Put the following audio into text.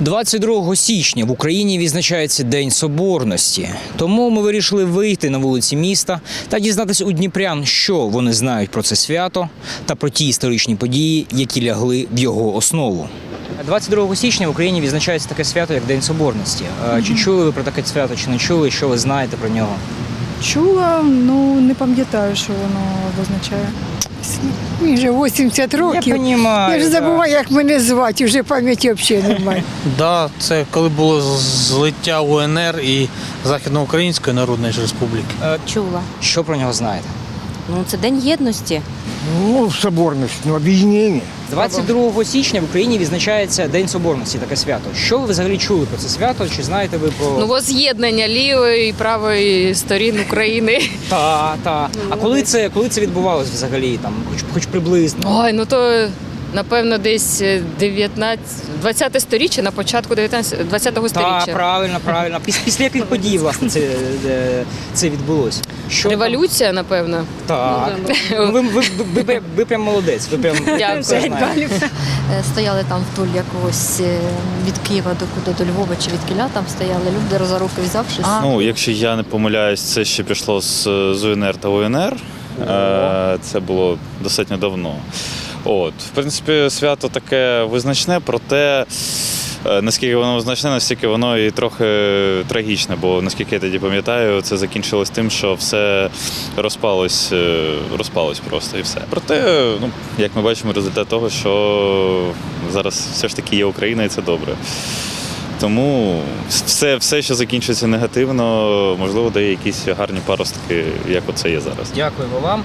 22 січня в Україні відзначається День Соборності. Тому ми вирішили вийти на вулиці міста та дізнатися у дніпрян, що вони знають про це свято та про ті історичні події, які лягли в його основу. 22 січня в Україні відзначається таке свято, як День Соборності. Е, Чи чули ви про таке свято, чи не чули? Що ви знаєте про нього? Чула, ну не пам'ятаю, що воно означає. Мені вже 80 років. понімаю, Я ж да. забуваю, як мене звати, вже пам'яті взагалі немає. Да, це коли було злиття УНР і Західноукраїнської Народної Республіки. Чула. Що про нього знаєте? Ну це день єдності. Ну, соборность, ну, объединение. 22 січня в Україні відзначається День Соборності, таке свято. Що ви взагалі чули про це свято? Чи знаєте ви про Ну, воз'єднання лівої і правої сторін України. та та? А коли це коли це відбувалось взагалі? Там, хоч хоч приблизно? Ой, ну то напевно десь 19, 20 сторіччя на початку 19, 20-го Та, сторіччя. правильно, правильно. Піс- Після яких подій власне це, е, це відбулося? Що там? Революція, напевно. Так. Ну, ви, ви, ви, ви, ви прям молодець. Ви прям Дякую. все знаєте. Е, Стояли там вдоль якогось е, від Києва до куди до Львова чи від Кіля там стояли люди за руки взявшись. Ну, якщо я не помиляюсь, це ще пішло з, УНР та УНР. Е, Це було достатньо давно. От, в принципі, свято таке визначне, проте е, наскільки воно визначне, настільки воно і трохи трагічне, бо наскільки я тоді пам'ятаю, це закінчилось тим, що все розпалось, е, розпалось просто і все. Проте, ну, як ми бачимо, результат того, що зараз все ж таки є Україна, і це добре. Тому все, все, що закінчується негативно, можливо, дає якісь гарні паростки, як оце є зараз. Дякуємо вам.